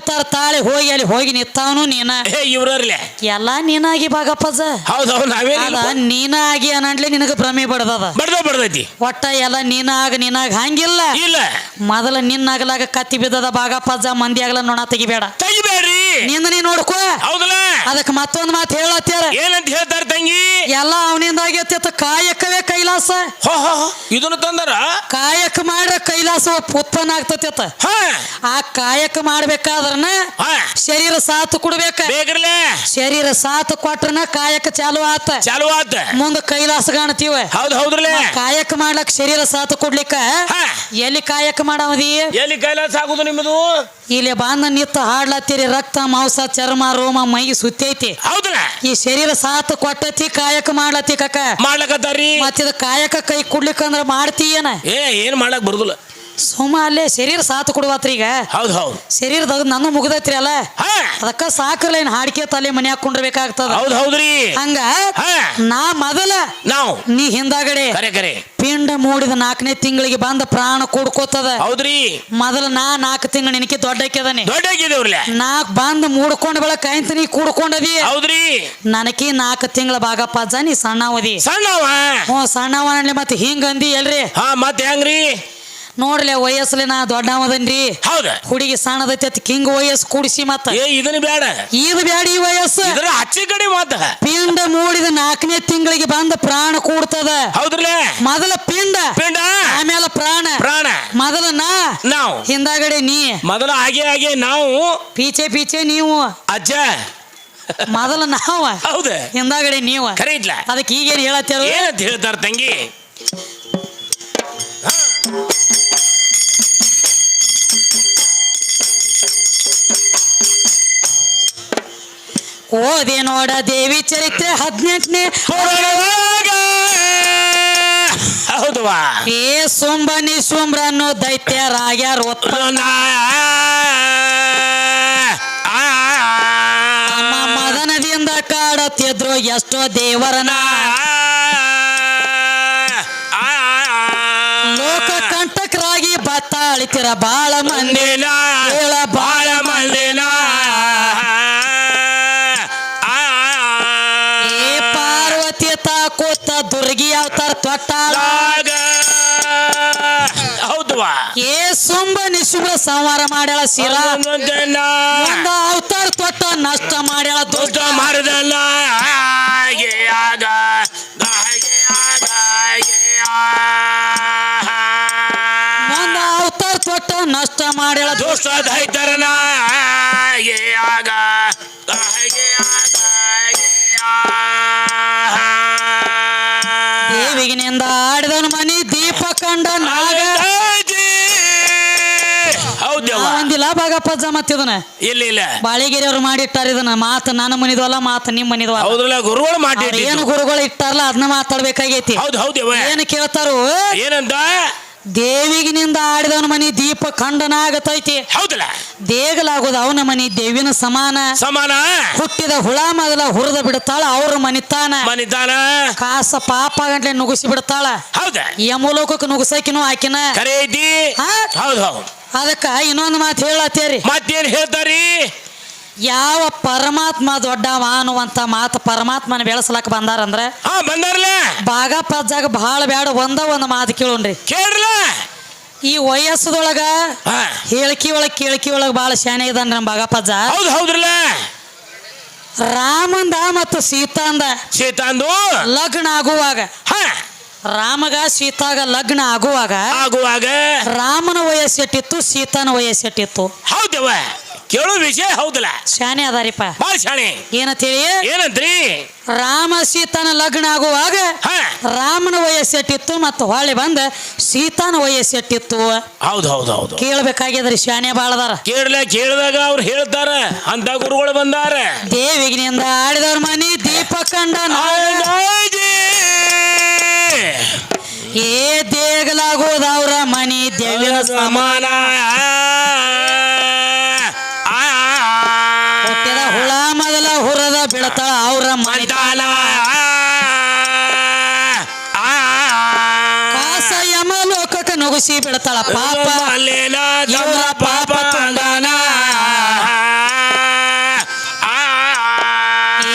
ಅವತಾರ ತಾಳಿ ಹೋಗಿ ಅಲ್ಲಿ ಹೋಗಿ ನಿತ್ತಾವನು ನೀನ. ಏ ಇವ್ರರ್ಲೆ. ಎಲ್ಲಾ ನೀನಾಗಿ ಬಾಗಪ್ಪಜ ಹೌದು ಹೌದು ನಾವೇ ಅದ ನೀನಾಗಿ ನಿನಗ ಭ್ರಮೆ ಬಡದದ. ಬಡ್ದ ಬಡ್ದೈತಿ. ಒಟ್ಟ ಎಲ್ಲ ನೀನಾಗ ನೀನಾಗ ಹಂಗಿಲ್ಲ. ಇಲ್ಲ. ಮೊದಲ ನಿನ್ನಾಗಲಾಗ ಕತ್ತಿ ಬಿದ್ದದ ಬಾಗಪ್ಪಜ ಮಂದಿ ಆಗಲ ನೋಣ ತೆಗಿಬೇಡ. ತೆಗಿಬೇಡ್ರಿ. ನಿಂದ ನೀ ನೋಡ್ಕೋ. ಹೌದಲ್ಲ. ಅದಕ್ಕೆ ಮತ್ತೊಂದ್ ಮಾತು ಹೇಳತ್ತಾರ. ಏನಂತ ಹೇಳ್ತಾರ ತಂಗಿ? ಎಲ್ಲ ಅವನಿಂದ ಆಗೈತಿ ಕಾಯಕವೇ ಕೈಲಾಸ. ಇದನ್ನ ತಂದಾರ? ಕಾಯಕ ಮಾಡ್ರ ಕೈಲಾಸ ಉತ್ಪನ್ನ ಆಗ್ತತಿ ಆ ಕಾಯಕ ಹಾ. ಶರೀರ ಸಾಥ್ ಕೊಡ್ಬೇಕ. ಶರೀರ ಸಾಥ್ ಕೊಟ್ರನ ಕಾಯಕ ಚಾಲು ಆತ. ಚಾಲು ಆತ. ಮುಂದ ಕೈಲಾಸ ಕಾಣ್ತೀವ ಹೌದ್ ಹೌದ್ರಲೆ. ಕಾಯಕ ಮಾಡ್ಲಕ್ ಶರೀರ ಸಾಥ್ ಕೊಡ್ಲಿಕ್ಕ ಹಾ. ಎಲ್ಲಿ ಕಾಯಕ ಮಾಡಿ ಎಲ್ಲಿ ಕೈಲಾಸ ಆಗುದು ನಿಮ್ಮದು ಇಲ್ಲಿ ಬಾಂಧ ನಿತ್ತ ಹಾಡ್ಲತ್ತೀರಿ ರಕ್ತ ಮಾಂಸ ಚರ್ಮ ರೋಮ ಮೈ ಸುತ್ತೈತಿ. ಹೌದಲ್ಲ ಈ ಶರೀರ ಸಾಥ್ ಕೊಟ್ಟತಿ ಕಾಯಕ ಮಾಡ್ಲತ್ತಿ ಕಕ್ಕ. ಮಾಡ್ಲಕತ್ತಾರಿ ಮತ್ತಿದ ಕಾಯಕ ಕೈ ಕೊಡ್ಲಿಕ್ಕಂದ್ರ ಮಾಡ್ತೀಯನ? ಏ ಏನ್ ಮಾಡಕ್ ಬರುದಿಲ್ಲ. ಸುಮ್ಮ ಅಲ್ಲೇ ಶರೀರ ಸಾತ್ ಕೊಡುವತ್ರಿ ಈಗ. ಹೌದು ಹೌದು. ಶರೀರದಾಗ ನನ್ನ ಮುಗ್ದೈತ್ರಿ ಅಲ್ಲ. ಅದಕ್ಕ ಸಾಕಲ್ಲ ಏನ್ ಹಾಡಿಕೆ ತಲೆ ಮನೆ ಹಾಕೊಂಡಿರ್ಬೇಕಾಗ್ತದ ಹೌದು ಹೌದ್ರಿ. ಹಂಗ ನಾ ಮೊದಲ ನಾವು. ನೀ ಹಿಂದಾಗಡೆ ಕರೆ ಕರೆ. ಪಿಂಡ ಮೂಡಿದ ನಾಲ್ಕನೇ ತಿಂಗಳಿಗೆ ಬಂದ ಪ್ರಾಣ ಕೂಡ್ಕೋತದ. ಹೌದ್ರಿ. ಮೊದಲ ನಾ ನಾಲ್ಕು ತಿಂಗಳು ನಿನಗೆ ದೊಡ್ಡಕ್ಕೆದನಿ. ದೊಡ್ಡ ಆಗಿದೇವ್ರಲೆ ನಾಕ್ ಬಂದ ಮೂಡ್ಕೊಂಡ್ ಬೆಳ ಆಯ್ತು ನೀ ಕೂಡ್ಕೊಂಡದಿ. ಹೌದ್ರಿ. ನನಕಿ ನಾಲ್ಕು ತಿಂಗಳ ಭಾಗಪ್ಪ ನೀ ಸಣ್ಣವದಿ. ಸಣ್ಣವ. ಹ್ಞೂ ಸಣ್ಣವ ಮತ್ತೆ ಹಿಂಗಂದಿ ಎಲ್ರಿ. ಹಾ ಮತ್ತೆ ಹೆಂಗ್ರಿ? ನೋಡ್ಲಿ ವಯಸ್ಸಲ್ಲಿ ನಾ ದೊಡ್ಡವದನ್ರಿ ಹೌದ. ಹುಡುಗಿ ಸಣ್ಣದೈತಿ ಅತ್ ಕಿಂಗ್ ವಯಸ್ಸು ಕೂಡಿಸಿ ಮತ್ತ. ಏ ಇದನ್ನ ಬೇಡ ಇದು ಬ್ಯಾಡಿ ವಯಸ್ಸು. ಇದ್ರ ಹಚ್ಚಿ ಕಡೆ ಮಾತ ಪಿಂಡ ಮೂಡಿದ ನಾಲ್ಕನೇ ತಿಂಗಳಿಗೆ ಬಂದ ಪ್ರಾಣ ಕೂಡ್ತದ. ಹೌದ್ರಲೆ? ಮೊದಲ ಪಿಂಡ. ಪಿಂಡ? ಆಮೇಲೆ ಪ್ರಾಣ. ಪ್ರಾಣ. ಮೊದಲ ನಾ. ನಾವು. ಹಿಂದಾಗಡೆ ನೀ. ಮೊದಲ ಹಾಗೆ ಹಾಗೆ ನಾವು. ಪೀಚೆ ಪೀಚೆ ನೀವು. ಅಜ್ಜ. ಮೊದಲ ನಾವ. ಹೌದ. ಹಿಂದಾಗಡೆ ನೀವು. ಕರೆ ಇದ್ಲ. ಅದಕ್ಕೆ ಈಗೇನ್ ಹೇಳತ್ತೇಳು ಏನಂತ ಹೇಳ್ತಾರ ತಂಗಿ? ಓದಿ ನೋಡ ದೇವಿ ಚರಿತ್ರೆ ಹದಿನೆಂಟನೇ ಹೌದವಾ ಏ ಸುಂಬನಿ ನಿಶುಂಬ್ರ ಅನ್ನೋ ದೈತ್ಯರಾಗ್ಯಾರ ಒತ್ತ ಅಮ್ಮ ಮದನದಿಂದ ಕಾಡತ್ತಿದ್ರು ಎಷ್ಟೋ ದೇವರನ ಅಳಿತಿರ ಬಾಳ ಮಂದಿ. ಮಂದಿನ ಬಾಳ ಮಂದಿನ. ಏ ಪಾರ್ವತಿ ತಾಕೋತ ದುರ್ಗಿ ಅವತಾರ ತೊಟ್ಟಾಳ. ಹೌದವಾ. ಏ ಸುಂಬ ನಿಶುಂಬ್ರ ಸಂಹಾರ ಮಾಡ್ಯಾಳ ಶಿರಾ. ಒಂದ ಅವತಾರ ತೊಟ್ಟ ನಷ್ಟ ಮಾಡ್ಯಾಳ ದುಷ್ಟ ಮಾಡಿದಲ್ಲ. ಆಗ. ಮಾಡ್ಯಾಳ ದೋಸ್ತ ದೈತರನ ಆಗ ದೇವಿಗಿನಿಂದ ಆಡಿದನ ಮನಿ ದೀಪ ಕಂಡ ನಾಗ ಒಂದಿಲ್ಲ ಬಾಗಪ್ಪ ಮತ್ತಿದನ ಇಲ್ಲ ಇಲ್ಲ. ಬಾಳಿಗೆರೆ ಅವ್ರು ಮಾಡಿಟ್ಟಾರ ಇದನ್ನ. ಮಾತು ನನ್ನ ಮನಿದ್ವಲ್ಲ ಮಾತು ನಿಮ್ ಮನಿದ್ವ ಹೌದ್ರಲ್ಲ ಗುರುಗಳು ಮಾಡಿ ಏನು ಗುರುಗಳು ಇಟ್ಟಾರಲ್ಲ ಅದನ್ನ ಮಾತಾಡ್ಬೇಕಾಗೈತಿ. ಹೌದು ಹೌದು ಏನು ಕೇಳ್ತಾರು ಏನಂತ ದೇವಿಗಿನಿಂದ ಆಡಿದವನ ಮನೆ ದೀಪ ಖಂಡನಾಗತೈತಿ ಹೌದಲ್ಲ? ದೇಗಲಾಗೋದು ಅವನ ಮನೆ ದೇವಿನ ಸಮಾನ. ಸಮಾನ? ಹುಟ್ಟಿದ ಹುಳ ಮೊದಲ ಹುರಿದ ಬಿಡ್ತಾಳ ಅವ್ರ ಮನಿತಾನ. ಮನಿತಾನ ಕಾಸ ಪಾಪ ಗಂಟ್ಲೆ ನುಗ್ಗಿಸಿ ಬಿಡ್ತಾಳ. ಹೌದ? ಯಮಲೋಕಕ್ಕೆ ನುಗ್ಸಕಿನೂ ಆಕಿನ. ಕರೆ ಐತಿ? ಹೌದು ಹೌದು. ಅದಕ್ಕ ಇನ್ನೊಂದು ಮಾತು ಹೇಳತ್ತೇರಿ. ಮತ್ತೇನ್ ಹೇಳ್ತಾರಿ? ಯಾವ ಪರಮಾತ್ಮ ದೊಡ್ಡವ ಅನ್ನುವಂತ ಮಾತು ಪರಮಾತ್ಮನ ಬೆಳೆಸಲಕ್ ಬಂದಾರಂದ್ರೆ ಹಾ ಬಂದಾರಲ್ಲ ಬಾಗ ಪಜ್ಜಾಗ ಬಹಳ ಬೇಡ ಒಂದ ಒಂದು ಮಾತು ಕೇಳೋಣ್ರಿ. ಕೇಳ್ರಿ ಈ ವಯಸ್ಸದೊಳಗ ಹಾ. ಹೇಳಿಕೆ ಒಳಗ ಕೇಳಿಕೆ ಒಳಗ ಬಹಳ ಶಾಣೆ ಇದಾನ ನಮ್ಮ ಬಾಗಪ್ಪಜ್ಜ ಹೌದು ಹೌದ್ರಲ್ಲ. ರಾಮಂದ ಮತ್ತು ಸೀತಾಂದ ಸೀತಾಂದು. ಲಗ್ನ ಆಗುವಾಗ. ಹಾ. ರಾಮಗ ಸೀತಾಗ ಲಗ್ನ ಆಗುವಾಗ ಆಗುವಾಗ. ರಾಮನ ವಯಸ್ಸೆಟ್ಟಿತ್ತು ಸೀತಾನ ವಯಸ್ಸೆಟ್ಟಿತ್ತು ಹೌದವ್ವ. ಕೇಳೋ ವಿಷಯ ಹೌದಲ್ಲ? ಶಾನೆ ಅದಾರಿಪ್ಪ. ಬಾಳ ಶಾಣೆ. ಏನಂತೇಳಿ ಏನಂತ್ರಿ ರಾಮ ಸೀತಾನ ಲಗ್ನ ಆಗುವಾಗ ರಾಮನ ವಯಸ್ಸೆಟ್ಟಿತ್ತು ಮತ್ತು ಹೊಳ್ಳಿ ಬಂದ ಸೀತಾನ ವಯಸ್ಸೆಟ್ಟಿತ್ತು. ಹೌದು ಹೌದು ಹೌದು. ಕೇಳ್ಬೇಕಾಗ್ಯದ್ರಿ ಶಾನೆ ಬಾಳದಾರ ಕೇಳಲ ಕೇಳಿದಾಗ ಅವ್ರು ಹೇಳ್ತಾರ ಅಂತ ಗುರುಗಳು ಬಂದಾರ. ದೇವಿಗಿನಿಂದ ಆಡಿದವ್ರ ಮನಿ ದೀಪ ಕಂಡ ಏ ದೇಗಲಾಗೋದವ್ರ ಮನಿ ದೇವಿನ ಸಮ ಸಮಾನ. ಅವ್ರ ಮಾಡಿದಾಲ ಕಾಸ ಯಮ ಲೋಕಕ್ಕೆ ನುಗುಸಿ ಬಿಡ್ತಾಳ ಪಾಪ. ಇವರ ಪಾಪ ತಂದಾನ.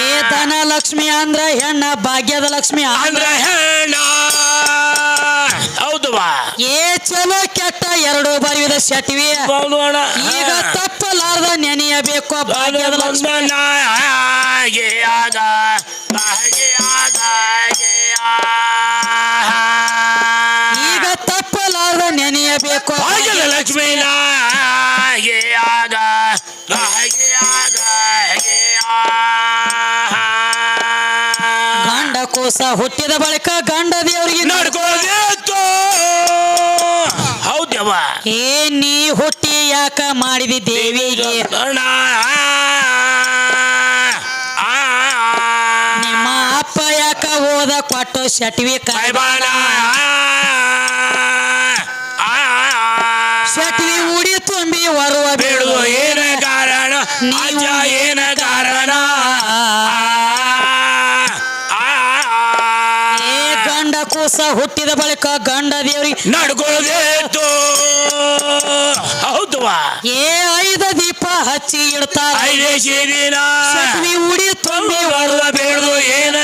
ಏತನ ಲಕ್ಷ್ಮಿ ಅಂದ್ರ ಹೆಣ್ಣ ಭಾಗ್ಯದ ಲಕ್ಷ್ಮಿ ಅಂದ್ರ ಹೆಣ್ಣ. ಹೌದು ಏ ಚಲೋ ಎರಡು ಬರಿವಿದ ಶಟ್ವಿ ಬೌಲೋಣ ಈಗ ತಪ್ಪಲಾರ್ದ ನೆನೆಯಬೇಕು ಭಾಗ್ಯದ ಲಕ್ಷ್ಮಿ ಹಾಗೆ ಆಗ ಆಗ ಈಗ ತಪ್ಪಲಾರ್ದ ನೆನೆಯಬೇಕು ಭಾಗ್ಯದ ಲಕ್ಷ್ಮಿ ಹಾಗೆ ಆಗ ಆಗ ಗಂಡ ಕೋಸ ಹುಟ್ಟಿದ ಬಳಿಕ ಗಂಡ ದೇವರಿಗೆ ಏ ನೀ ಹುಟ್ಟಿ ಯಾಕ ಮಾಡಿದಿ ದೇವಿಗೆ? ನಿಮ್ಮ ಅಪ್ಪ ಯಾಕ ಓದ ಕೊಟ್ಟು ಶಟ್ವಿ ಕಾಯ್ಬಾಳ ಶಟ್ವಿ ಉಡಿ ತುಂಬಿ ವರುವ ಬೇಡುವ ಏನ ಕಾರಣ? ಅಜ್ಜ ಏನ ಕೂಸ ಹುಟ್ಟಿದ ಬಳಿಕ ಗಂಡ ದೇವರಿಗೆ ನಡ್ಕೊಳ್ಳೋದೇತು ಹೌದು ಏ ಐದ ದೀಪ ಹಚ್ಚಿ ಇಡ್ತಾರ. ಐದೇ ಉಡಿ ತುಂಬಿ ಬಿಡುವ ಏನ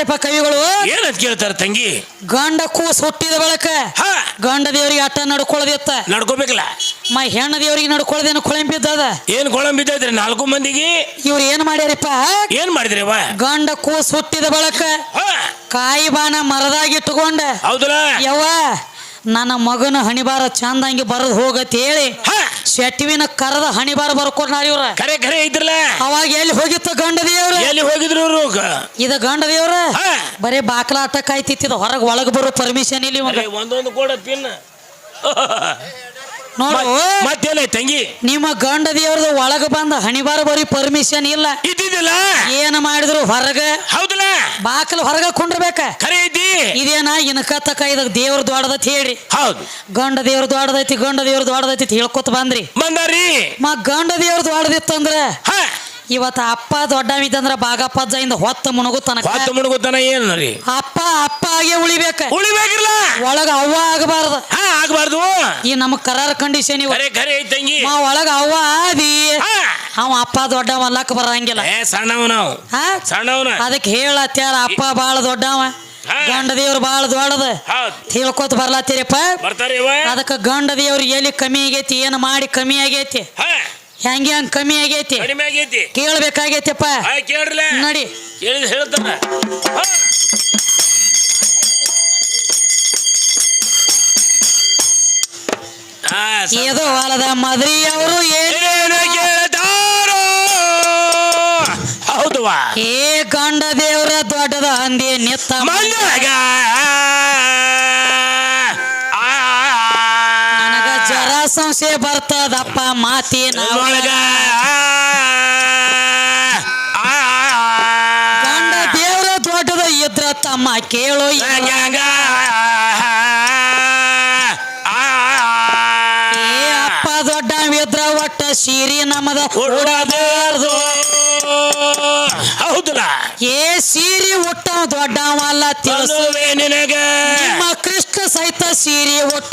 ಕೇಳ್ತಾರಪ್ಪ ಕವಿಗಳು ಏನಂತ ಕೇಳ್ತಾರ ತಂಗಿ? ಗಂಡ ಕೂಸ್ ಹುಟ್ಟಿದ ಬಳಕ ಹಾ. ಗಂಡ ದೇವರಿಗೆ ಆಟ ನಡ್ಕೊಳ್ಳೋದಿತ್ತ ನಡ್ಕೋಬೇಕಲ್ಲ. ಮ ಹೆಣ್ಣ ದೇವರಿಗೆ ನಡ್ಕೊಳ್ಳೋದೇನು ಕೊಳಂಬಿದ್ದದ? ಏನ್ ಕೊಳಂ ಬಿದ್ದೈತ್ರಿ ನಾಲ್ಕು ಮಂದಿಗೆ? ಇವ್ರು ಏನ್ ಮಾಡ್ಯಾರಪ್ಪ? ಏನ್ ಮಾಡಿದ್ರಿ ಅವ? ಗಂಡ ಕೂಸ್ ಹುಟ್ಟಿದ ಬಳಕ ಕಾಯಿ ಬಾನ ಮರದಾಗಿ ಇಟ್ಟುಕೊಂಡ. ಹೌದಲ್ಲ? ಯವ್ವ ನನ್ನ ಮಗನ ಹಣಿಬಾರ ಚಂದಂಗೆ ಬರದ್ ಹೋಗತ್ ಹೇಳಿ. ಹಾ, ಶೆಟ್ಟಿವಿನ ಕರದ ಹಣಿಬಾರ ಬರ್ಕೊಂಡ್ರ ಇವ್ರ. ಕರೆ ಖರೆ ಇದ್ರಲ್ಲ. ಅವಾಗ ಎಲ್ಲಿ ಹೋಗಿತ್ತು ಗಂಡ ದೇವ್ರ? ಎಲ್ಲಿ ಹೋಗಿದ್ರು ಇವ್ರು ಇದ ಗಂಡ ದೇವ್ರ? ಹಾ. ಬರೀ ಬಾಕ್ಲಾಟ ಕಾಯ್ತಿತ್ತಿದ ಹೊರಗ್ ಒಳಗ್ ಬರೋ ಪರ್ಮಿಷನ್ ಇಲ್ಲಿ ಅರೆ, ಒಂದೊಂದು ಕೂಡ ಪಿನ್ ನೋಡು. ಮತ್ತೇನ ತಂಗಿ. ನಿಮ್ಮ ಗಂಡ ದೇವ್ರದ ಒಳಗ ಬಂದ ಹಣಿಬಾರ ಬರೀ ಪರ್ಮಿಷನ್ ಇಲ್ಲ. ಇದ್ದಿದ್ದಿಲ್ಲ? ಏನ್ ಮಾಡಿದ್ರು ಹೊರಗ? ಹೌದಲ್ಲ? ಬಾಕಲ್ ಹೊರಗ ಕುಂಡ್ರಬೇಕ? ಖರೆ ಐತಿ ಇದೇನ ಇನ್ಕತ್ತಕ ಇದ ದೇವ್ರ ದೊಡ್ಡದೈತಿ ಹೇಳ್ರಿ. ಹೌದು. ಗಂಡ ದೇವ್ರ ದೊಡ್ಡದೈತಿ ಗಂಡ ದೇವ್ರ ದೊಡ್ಡದೈತಿ ಹೇಳ್ಕೊತ ಬಂದ್ರಿ. ಬಂದಾರಿ ಮ ಗಂಡ ದೇವ್ರ ದೊಡ್ಡದಿತ್ತಂದ್ರ ಹಾ. ಇವತ್ತ ಅಪ್ಪ ದೊಡ್ಡವಿದ್ದಂದ್ರ ಬಾಗಪ್ಪ ಜೈಂದ ಹೊತ್ತ ಮುಣಗುತ್ತಾನ ತನಕ ಹೊತ್ತು ಮುಳುಗುತ್ತಾನ ಏನು ರೀ ಅಪ್ಪ ಅಪ್ಪ ಆಗೇ ಉಳಿಬೇಕ. ಉಳಿಬೇಕಿಲ್ಲ? ಒಳಗ ಅವ್ವ ಆಗಬಾರ್ದು. ಹಾ ಆಗ್ಬಾರ್ದು. ಈ ನಮ್ ಕರಾರ ಕಂಡೀಷನ್ ಇವ. ಮಾ ಒಳಗ ಅವ್ವ ಆದಿ. ಅವ ಅಪ್ಪ ದೊಡ್ಡ ಮಲ್ಲಕ್ ಬರಂಗಿಲ್ಲ. ಏ ಸಣ್ಣವ ನಾವು ಹಾ? ಸಣ್ಣವನ. ಅದಕ್ಕೆ ಹೇಳತ್ಯಾರ ಅಪ್ಪ ಬಾಳ ದೊಡ್ಡವ. ಗಂಡ ದೇವ್ರು ಬಾಳ ದೊಡ್ಡದ. ತಿಳ್ಕೊತ ಬರ್ಲಾತಿರಪ್ಪ ಬರ್ತಾರೆ ಇವ ಅದಕ್ಕೆ ಗಂಡ ದೇವ್ರ ಎಲ್ಲಿ ಕಮ್ಮಿ ಆಗೈತಿ ಏನು ಮಾಡಿ ಕಮ್ಮಿ ಆಗೈತಿ. ಹೆಂಗೆ ಹಂಗ್ ಕಮ್ಮಿ ಆಗೈತಿ? ಕಡಿಮೆ ಆಗೈತಿ. ಕೇಳ್ಬೇಕಾಗೈತಿಪ್ಪ. ಕೇಳ್ರಲ್ಲ ನಡಿ. ಕೇಳಿದ್ ಹೇಳ್ತಾರ. ಹಾ. ಹಾ, ಸ- ಏದೋ ಹೊಲದ ಮದ್ರಿ ಅವರು ಹೌದು ಏನೇನು ಕೇಳ್ತಾರೋ ಹೌದವಾ ಏ ಗಂಡ ದೇವ್ರ ದೊಡ್ಡದ ಹಂದಿ ನಿತ್ತ ಸಂಶಯ ಬರ್ತದಪ್ಪ ಮಾತಿನ ಒಳಗ ಗಂಡ ದೇವ್ರ ದೊಡ್ಡದ ಇದ್ರ ತಮ್ಮ ಕೇಳು ಏ ಅಪ್ಪ ದೊಡ್ಡ ಇದ್ರ ಒಟ್ಟ ಸೀರಿ ನಮ್ಮದ ಉಡಬಾರ್ದು ಹೌದಲ್ಲ ಏ ಸೀರಿ ಹುಟ್ಟವ ದೊಡ್ಡವಲ್ಲ ತಿಳಿಸು ತಿಳಿಸುವೆ ನಿನಗ ನಿಮ್ಮ ಕೃಷ್ಣ ಸಹಿತ ಸೀರಿ ಒಟ್ಟ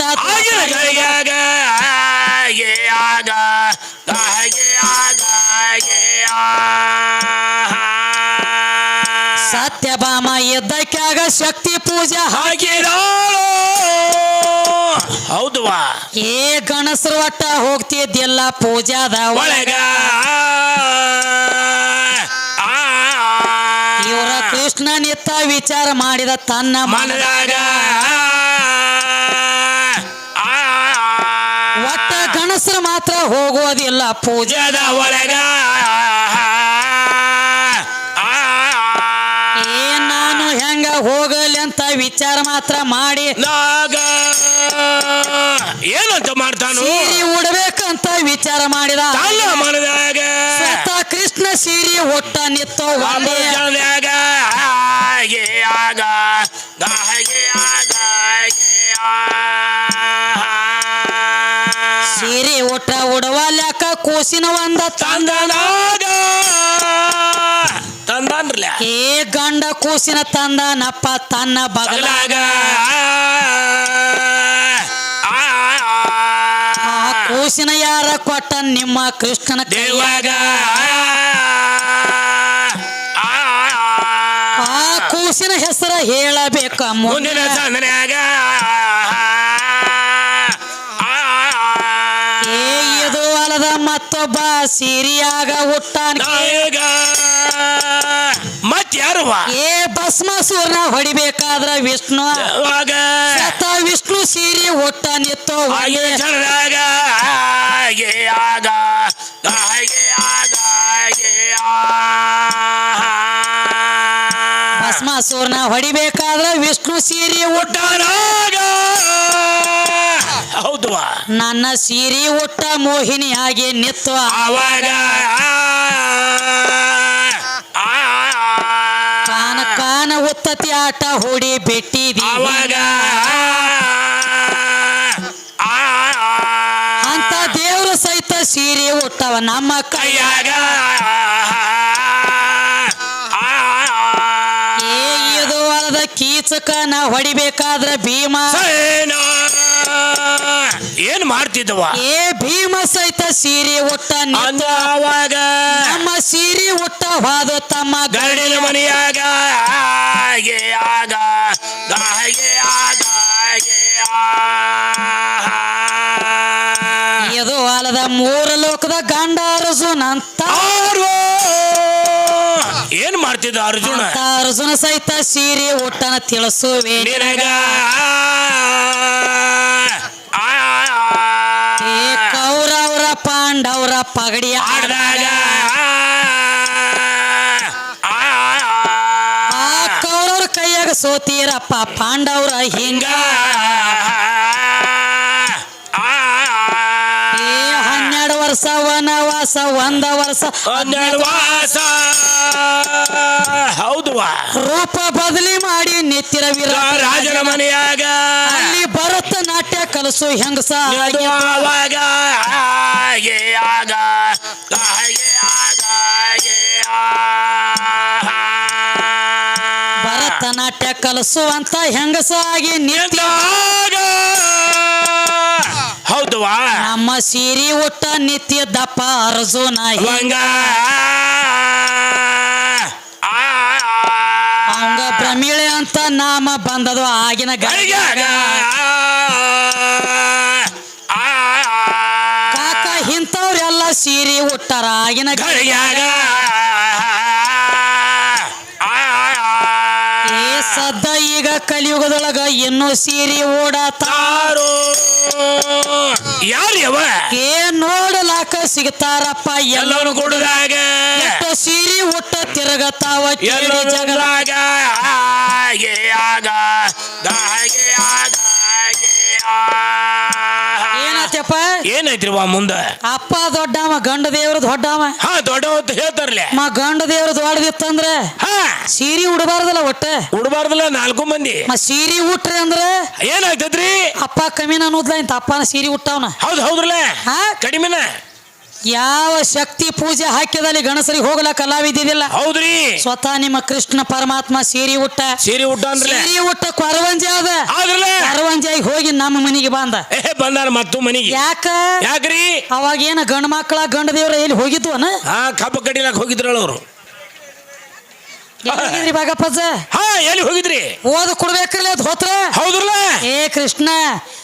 ಸತ್ಯಭಾಮ ಎದ್ದಕ್ಕಾಗ ಶಕ್ತಿ ಪೂಜೆ ಹಾಕಿರೋ ಹೌದವಾ? ಏ ಗಣಸರ ಒಟ್ಟ ಹೋಗ್ತಿದ್ದಿಲ್ಲ ಪೂಜಾದ ಒಳಗ. ಇವರ ಕೃಷ್ಣ ನಿತ್ತ ವಿಚಾರ ಮಾಡಿದ ತನ್ನ ಮನ ಮನದಾಗ. ಒಟ್ಟ ಮಾತ್ರ ಹೋಗೋದಿಲ್ಲ ಪೂಜಾದ ಜದ ಒಳಗ ನಾನು ಹೆಂಗ ಹೋಗಲಿ ಅಂತ ವಿಚಾರ ಮಾತ್ರ ಮಾಡಿ ಏನಂತ ಮಾಡ್ತಾನು? ಉಡ್ಬೇಕಂತ ವಿಚಾರ ಮಾಡಿದ. ಕೃಷ್ಣ ಸೀರಿ ಒಟ್ಟ ನಿತ್ತೋ ಆಗ ಉಡವಲ್ಯಾಕ ಕೂಸಿನ ಒಂದ ತಂದನಾಗ ತಂದಾನ್ರಲ್ಲ? ಏ ಗಂಡ ಕೂಸಿನ ತಂದನಪ್ಪ ತನ್ನ ಬಗಲ ಬಗಲಾಗ. ಆ, ಕೂಸಿನ ಯಾರ ಕೊಟ್ಟ ನಿಮ್ಮ ಕೃಷ್ಣನ ದೇವಾಗ ಆ, ಕೂಸಿನ ಹೆಸರ ಹೇಳಬೇಕ ಮುಂದಿನ ಸಂದನ್ಯಾಗ ಏ ಇದು ಅಲ್ಲದ ಮತ್ತೊಬ್ಬ ಸಿರಿಯಾಗ ಹುಟ್ಟಾನ ನಾಯಕ ಮತ್ ಯಾರು ಏ ಭಸ್ಮಾಸುರನ ಹೊಡಿಬೇಕಾದ್ರ ವಿಷ್ಣು. ಸತ ವಿಷ್ಣು ಸೀರಿ ಒಟ್ಟ ನಿತ್ತೋ ಹಾಗೆ ಚಣದಾಗ ಹಾಗೆ ಆಗ ಹಾಗೆ ಆಗ ಹಾಗೆ ಭಸ್ಮಾಸುರನ ಹೊಡಿಬೇಕಾದ್ರ ವಿಷ್ಣು ಸೀರಿ ಒಟ್ಟಾನಾಗ ಹೌದು ನನ್ನ ಸೀರಿ ಉಟ್ಟ ಮೋಹಿನಿ ಹಾಗೆ ನಿತ್ತು ಅವಾಗ ಕಾನ ಕಾನ ಉತ್ತತಿ ಆಟ ಹೂಡಿ ಬಿಟ್ಟಿದಿ ಅವಾಗ ಅಂತ ದೇವರು ಸಹಿತ ಸೀರೆ ಉಟ್ಟವ ನಮ್ಮ ಕೈಯಾಗ ಏ ಇದು ಅಲ್ಲದ ಕೀಚಕನ ಹೊಡಿಬೇಕಾದ್ರ ಭೀಮ ಏನ್ ಮಾಡ್ತಿದ್ದವ? ಏ ಭೀಮ ಸಹಿತ ಸೀರೆ ಉಟ್ಟ ಅವಾಗ ನಮ್ಮ ಸೀರೆ ಉಟ್ಟ ಹೋದ ತಮ್ಮ ಗರಡಿನ ಮನೆಯಾಗ ಹಾಗೆ ಆಗ ಹಾಗೆ ಆಗ ಹಾಗೆ ಇದು ಮೂರ ಲೋಕದ ಗಂಡ ಅರ್ಜುನ ಅಂತ. ಆರು. ಏನ್ ಮಾಡ್ತಿದ್ದ ಅರ್ಜುನ? ಅಂತ ಅರ್ಜುನ ಸಹಿತ ಸೀರೆ ಉಟ್ಟನ ತಿಳಿಸುವೆ. ನಿನಗ ಏ ಕೌರವರ ಪಗಡಿಯ ಆಡ್ದಾಗ ಕೌರವ್ರ ಕೈಯಾಗ ಸೋತೀರಪ್ಪ ಪಾಂಡವ್ರ ಹಿಂಗ ಹನ್ನೆರಡು ವರ್ಷ ವನವಾಸ ಒಂದ ವರ್ಷ ಹನ್ನೆರಡು ವಾಸ ಹೌದು ರೂಪ ಬದಲಿ ಮಾಡಿ ನಿತ್ತಿರ ರಾಜನ ಮನೆಯಾಗ ಅಲ್ಲಿ ಭರತ ನಾಟ್ಯ ಕಲಸು ಹೆಂಗಸ ಭರತನಾಟ್ಯ ಆವಾಗ ಹಾಗೆ ಆಗ ಹಾಗೆ ಆಗ ಹಾಗೆ ಭರತ ನಾಟ್ಯ ಕಲಸು ಅಂತ ಹೆಂಗಸಾಗಿ ನಿತ್ಯ. ಹೌದುವಾ? ನಮ್ಮ ಸೀರಿ ಉಟ್ಟ ನಿತ್ಯ ದಪ್ಪ ಅರ್ಜುನ ಹೆಂಗ. ಹಂಗ ಅವಂಗ ಪ್ರಮಿಳೆ ಅಂತ ನಾಮ ಬಂದದು ಆಗಿನ ಗಳಿಗ್ಯಾಗ ಗಳಿಗ್ಯಾಗ ಏ ಸದ್ದ ಈಗ ಕಲಿಯುಗದೊಳಗ ಇನ್ನೂ ಸೀರಿ ಓಡತಾರೋ ತಾರು ಯಾರು ಯವ ಏ ನೋಡಲಾಕ ಸಿಗ್ತಾರಪ್ಪ ಎಲ್ಲರೂ ಕೊಡದಾಗ. ಎಷ್ಟು ಸೀರೆ ಉಟ್ಟ ತಿರುಗತಾವ. ಜಗದಾಗ ಏನೈತ್ರಿ ವಾ ಮುಂದ. ಅಪ್ಪ ದೊಡ್ಡವ ಗಂಡ ದೇವ್ರ ದೊಡ್ಡವ. ಹಾ ದೊಡ್ಡ ಅಂತ ಹೇಳ್ತಾರಲ್ಲ. ಮ ಗಂಡ ದೇವ್ರ ದೊಡ್ಡದಿತ್ತಂದ್ರ ಹಾ. ಸೀರೆ ಉಡಬಾರ್ದಲ್ಲ ಒಟ್ಟ ಉಡಬಾರ್ದಲ್ಲ ನಾಲ್ಕು ಮಂದಿ. ಮ ಸೀರಿ ಉಟ್ರಿ ಅಂದ್ರ ಏನಾಗ್ತದ್ರಿ? ಅಪ್ಪ ಕಮ್ಮಿನ ಅನ್ನೋದ್ಲ ಇಂತ ಅಪ್ಪನ ಸೀರಿ ಉಟ್ಟವನ. ಹೌದು ಹೌದ್ರಲ್ಲ. ಹಾ? ಕಡಿಮೆನ? ಯಾವ ಶಕ್ತಿ ಪೂಜೆ ಹಾಕಿದಲ್ಲಿ ಗಣಸರಿಗೆ ಹೋಗಲ ಕಲಾವಿದ್ದಿಲ್ಲ. ಹೌದ್ರಿ. ಸ್ವತಃ ನಿಮ್ಮ ಕೃಷ್ಣ ಪರಮಾತ್ಮ ಸೀರಿ ಉಟ್ಟ. ಸೀರಿ ಉಟ್ಟಾನ್ರಲ್ಲ ಸೀರಿ ಉಟ್ಟ ಕೊರವಂಜಿ ಅದ. ಆದ್ರಲ್ಲ ಕೊರವಂಜಿಯಾಗಿ ಹೋಗಿ ನಮ್ಮ ಮನೆಗೆ ಬಂದ. ಏ ಬಂದಾರ ಮತ್ತು ಮನೆಗೆ. ಯಾಕ? ಯಾಕ್ರಿ? ಅವಾಗ ಏನ ಗಂಡ ಮಕ್ಕಳ ಗಂಡ ದೇವ್ರ ಎಲ್ಲಿ ಹೋಗಿದ್ವನ? ಹಾ ಕಬ್ಬ ಕಡಿಲಾಕ್ ಹೋಗಿದ್ರಲ್ಲ ಅವರು. ಹೋಗಿದ್ರಿ ಬಾಗಪ್ಪಜ್ಜ ಹಾ ಎಲ್ಲಿ ಹೋಗಿದ್ರಿ? ಓದ ಕೊಡ್ಬೇಕ್ರಲ್ಲ ಹೊತ್ರ? ಹೌದ್ರಲ್ಲ ಏ ಕೃಷ್ಣ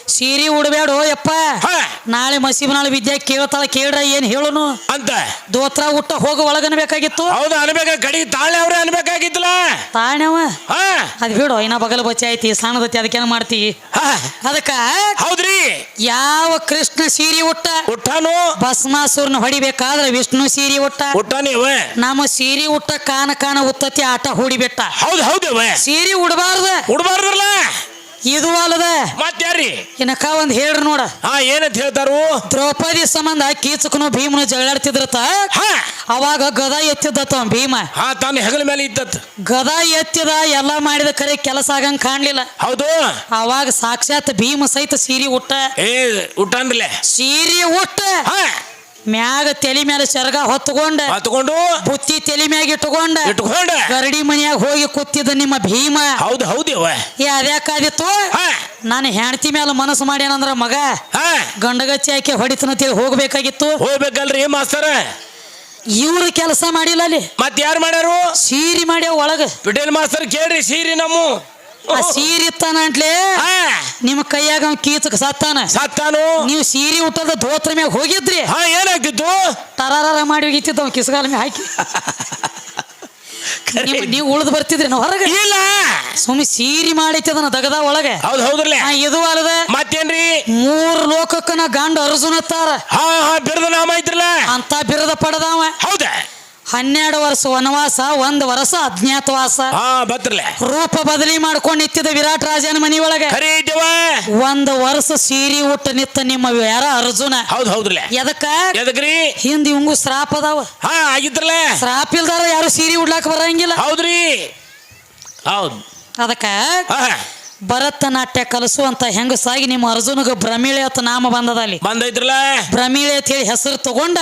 ಸೀರೆ ಉಡಬೇಡ ಯಪ್ಪ. ಹಾ. ನಾಳೆ ಮಸೀಬ್ ನಾಳೆ ವಿದ್ಯಾ ಕೇಳ್ತಾಳ ಕೇಳ್ರ ಏನ್ ಹೇಳುನು? ಅಂತ. ದೋತ್ರ ಊಟ ಹೋಗ ಒಳಗನ್ಬೇಕಾಗಿತ್ತು ಬೇಕಾಗಿತ್ತು. ಹೌದು ಅನ್ಬೇಕ ಕಡಿ ತಾಳೆ ಅವ್ರೆ ಅನ್ಬೇಕಾಗಿತ್ತಲ್ಲ. ತಾಣವ ಹಾ. ಅದ್ ಬಿಡು ಇನ್ನ ಬಗಲ್ ಬಚ್ಚಿ ಐತಿ ಸಣ್ಣದತಿ ಅದಕ್ಕೇನ ಮಾಡ್ತಿ? ಹಾ. ಅದಕ್ಕ ಹೌದ್ರಿ. ಯಾವ ಕೃಷ್ಣ ಸೀರೆ ಉಟ್ಟ? ಊಟನು ಭಸ್ಮಾಸುರನ ಹೊಡಿಬೇಕಾದ್ರೆ ವಿಷ್ಣು ಸೀರೆ ಉಟ್ಟ. ಉಟ್ಟಾನಿವ ನಮ್ಮ ಸೀರೆ ಉಟ್ಟ ಕಾನ ಕಾನ ಉತ್ತತಿ ಆಟ ಹೂಡಿಬಿಟ್ಟ ಹೌದು ಹೌದು ಸೀರೆ ಉಡಬಾರ್ದ. ಉಡ್ಬಾರ್ದ್ರಲ್ಲ. ಇದು ಅಲ್ಲದ ಮತ್ಯಾರ್ರಿ ಇನಕ ಒಂದ್ ಹೇಳ್ರಿ ನೋಡ. ಹಾ ಏನಂತ ಹೇಳ್ತಾರು ದ್ರೌಪದಿ ಸಂಬಂಧ ಕೀಚಕನು ಭೀಮನ ಜಗಳಾಡ್ತಿದ್ರತ ಅವಾಗ ಗದ ಎತ್ತಿದ್ದತ ಭೀಮ. ಹಾ ತಾನು ಹೆಗಲ ಮೇಲೆ ಇದ್ದತ್. ಗದ ಎತ್ತಿದ ಎಲ್ಲ ಮಾಡಿದ ಕರೆ ಕೆಲಸ ಆಗಂಗ್ ಕಾಣ್ಲಿಲ್ಲ. ಹೌದು. ಅವಾಗ ಸಾಕ್ಷಾತ್ ಭೀಮ ಸಹಿತ ಸೀರಿ ಉಟ್ಟ. ಏ ಉಟ್ಟಾನ್ರಲ್ಲ ಸೀರಿ ಉಟ್ಟ. ಮ್ಯಾಗ ತಲೆ ಮೇಲೆ ಸೆರಗ ಹೊತ್ಕೊಂಡ ಹತ್ಕೊಂಡು ಬುತ್ತಿ ತಲೆ ಮ್ಯಾಗ ಇಟ್ಟುಕೊಂಡ ಇಟ್ಕೊಂಡ. ಗರಡಿ ಮನೆಯಾಗ ಹೋಗಿ ಕೂತಿದ್ದ ನಿಮ್ಮ ಭೀಮ. ಹೌದು ಹೌದಿವ ಅದ್ಯಾಕಾದಿತ್ತು ನಾನು ಹೆಂಡತಿ ಮೇಲೆ ಮನಸ್ಸು ಮಾಡ್ಯಾನಂದ್ರ ಮಗ ಗಂಡಗಚ್ಚಿ ಹಾಕಿ ಹೊಡಿತನಂತೇಳಿ ಹೋಗ್ಬೇಕಾಗಿತ್ತು. ಹೋಗ್ಬೇಕಲ್ರಿ ಮಾಸ್ತರ. ಇವ್ರು ಕೆಲಸ ಮಾಡಿಲ್ಲ ಅಲ್ಲಿ. ಮತ್ ಯಾರು ಮಾಡ್ಯಾರು? ಸೀರಿ ಮಾಡ್ಯಾವ ಒಳಗ. ಬಿಡೇಲ್ ಮಾಸ್ತರ್ ಕೇಳ್ರಿ ಸೀರಿ ನಮ್ಮ. ಆ ಸೀರಿ ಇತ್ತಾನ ಅಂಟ್ಲೆ ನಿಮ್ ನಿಮ್ಮ ಕೈಯಾಗ ಅವ್ನ್ ಕೀಚಕ್ ಸತ್ತಾನ? ಸತ್ತಾನು. ನೀವು ಸೀರಿ ಊಟದ ಧೋತ್ರ ಮ್ಯಾಗ ಹೋಗಿದ್ರಿ? ಹಾ ಏನಾಗ್ತಿತ್ತು ಟರಾರ ಮಾಡಿ ಹೋಗಿತ್ತಿದ್ದ ಅವ್ನ ಕಿಸಗಾಲ ಮ್ಯಾಗ ಹಾಕಿ. ನೀವು ನೀವು ಉಳ್ದು ಬರ್ತಿದ್ರಿ ನಾವು ಹೊರಗೆ. ಇಲ್ಲ. ಸುಮ್ಮನೆ ಸೀರಿ ಮಾಡಿತ್ತದನ ದಗದ ಒಳಗೆ. ಹೌದು ಹೌದ್ರಲ್ಲ. ಆ, ಇದು ಅಲ್ಲದ. ಮತ್ತೇನ್ರಿ? ಮೂರ್ ಲೋಕಕ್ಕ ನಾ ಗಂಡ ಅರ್ಜುನತ್ತಾರ ಹಾ ಹಾ ಬಿರದ ನಾಮ ಐತ್ರಲ್ಲ. ಅಂತ ಬಿರದ ಪಡೆದವ ಹೌದ. ಹನ್ನೆರಡು ವರ್ಷ ವನವಾಸ ಒಂದ್ ವರ್ಷ ಅಜ್ಞಾತವಾಸ. ಹಾ ಬತ್ರಲ್ಲ ರೂಪ ಬದಲಿ ಮಾಡ್ಕೊಂಡು ನಿಂತಿದ್ದ ವಿರಾಟ್ ರಾಜನ ಮನಿ ಒಳಗೆ ಒಂದ್ ವರ್ಷ ಸೀರಿ ಉಟ್ಟ ನಿತ್ತ ನಿಮ್ಮ ಯಾರ ಅರ್ಜುನ? ಹೌದ್ ಹೌದ್ರಲೆ. ಎದಕ್ಕ? ಎದಕ್ರಿ? ಹಿಂದ್ ಇವಂಗು ಶ್ರಾಪ ಅದಾವ. ಹಾ ಆಗಿದ್ರಲೆ. ಶ್ರಾಪ ಇಲ್ದಾರ ಯಾರು ಸೀರಿ ಉಡ್ಲಾಕ ಬರಂಗಿಲ್ಲ. ಹೌದ್ರಿ. ಹೌದ್. ಅದಕ್ಕ ಭರತನಾಟ್ಯ ಕಲಿಸುವಂತ ಹೆಂಗಸಾಗಿ ನಿಮ್ಮ ಅರ್ಜುನಗ ಭ್ರಮಿಳೆ ಅಂತ ನಾಮ ಬಂದದ ಅಲ್ಲಿ ಬಂದೈತ್ರಲ್ಲ ಭ್ರಮಿಳೆ ಅಂತ ಹೇಳಿ ಹೆಸರು ತಗೊಂಡ.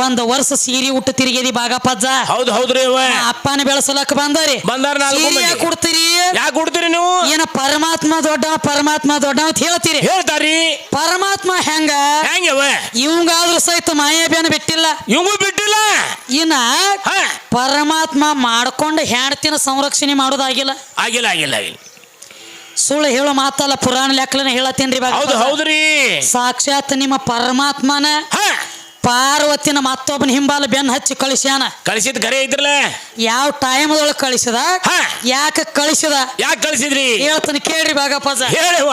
ಒಂದ್ ವರ್ಷ ಸೀರೆ ಉಟ್ಟು ತಿರುಗಿದಿ ಬಾಗಪ್ಪಜ್ಜ. ಹೌದು ಹೌದ್ರಿ ಅವ. ಅಪ್ಪನ ಬೆಳೆಸಲಕ್ಕ ಬಂದರಿ. ಬಂದಾರ ನಾಲ್ಕು ಸೀರೆ ಮಂದಿ. ಯಾಕ್ ಕೊಡ್ತೀರಿ ಯಾಕೆ ಕೊಡ್ತೀರಿ ನೀವು? ಏನ ಪರಮಾತ್ಮ ದೊಡ್ಡ ಪರಮಾತ್ಮ ದೊಡ್ಡ ಅಂತ ಹೇಳ್ತೀರಿ. ಹೇಳ್ತಾರಿ ಪರಮಾತ್ಮ ಹೆಂಗ? ಹೆಂಗವ ಇವಂಗಾದ್ರೂ ಸಹಿತ ಮಾಯಾಬ್ಯಾನ ಬಿಟ್ಟಿಲ್ಲ. ಇವಂಗೂ ಬಿಟ್ಟಿಲ್ಲ? ಇನ್ನ ಹಾ. ಪರಮಾತ್ಮ ಮಾಡ್ಕೊಂಡು ಹೆಂಡತಿನ ಸಂರಕ್ಷಣೆ ಮಾಡೋದಾಗಿಲ್ಲ. ಆಗಿಲ್ಲ ಆಗಿಲ್ಲ ಆಗಿಲ್ಲ. ಸುಳ್ಳು ಹೇಳೋ ಮಾತಲ್ಲ ಪುರಾಣ ಲೆಕ್ಕಲನ ಹೇಳತ್ತೇನ್ರಿ ಹೌದು ಹೌದ್ರಿ. ಸಾಕ್ಷಾತ್ ನಿಮ್ಮ ಪರಮಾತ್ಮನ ಪಾರ್ವತಿನ ಮತ್ತೊಬ್ಬನ ಹಿಂಬಾಲ ಬೆನ್ನ ಹಚ್ಚಿ ಕಳಿಸ್ಯಾನ. ಕಳಿಸಿದ ಕರೆ ಇದ್ರಲ್ಲ ಯಾವ ಟೈಮ್ದೊಳಗೆ ಕಳಿಸಿದ ಯಾಕ ಕಳಿಸಿದ ಯಾಕೆ ಕಳಿಸಿದ್ರಿ? ಹೇಳ್ತಾನೆ ಕೇಳ್ರಿ ಬಾಗಪ್ಪ ಹೇಳವ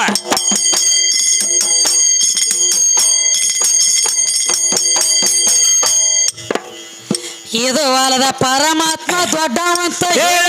ಇದು ಅಲ್ಲದ ಪರಮಾತ್ಮ ದೊಡ್ಡವಂತ ಹೇಳ.